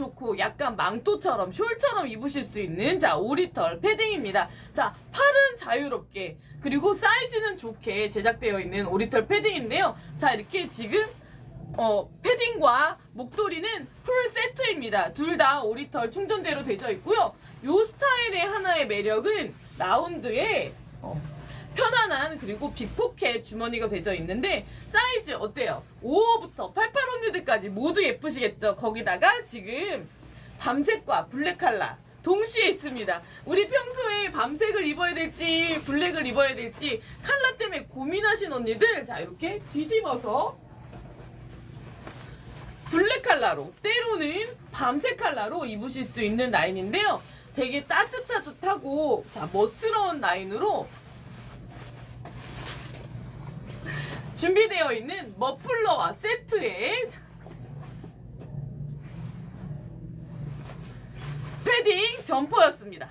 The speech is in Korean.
좋고 약간 망토처럼 숄처럼 입으실 수 있는 자 오리털 패딩입니다. 자 팔은 자유롭게 그리고 사이즈는 좋게 제작되어 있는 오리털 패딩인데요. 자 이렇게 지금 어, 패딩과 목도리는 풀 세트입니다. 둘다 오리털 충전대로 되어 있고요. 요 스타일의 하나의 매력은 라운드에 어, 편안한 그리고 빅포켓 주머니가 되어 있는데 사이즈 어때요? 5호부터 88 언니들까지 모두 예쁘시겠죠? 거기다가 지금 밤색과 블랙 컬러 동시에 있습니다. 우리 평소에 밤색을 입어야 될지 블랙을 입어야 될지 컬러 때문에 고민하신 언니들 자 이렇게 뒤집어서 블랙 컬러로 때로는 밤색 컬러로 입으실 수 있는 라인인데요. 되게 따뜻따뜻하고 자 멋스러운 라인으로 준비되어 있는 머플러와 세트에 자, 패딩 점퍼였습니다.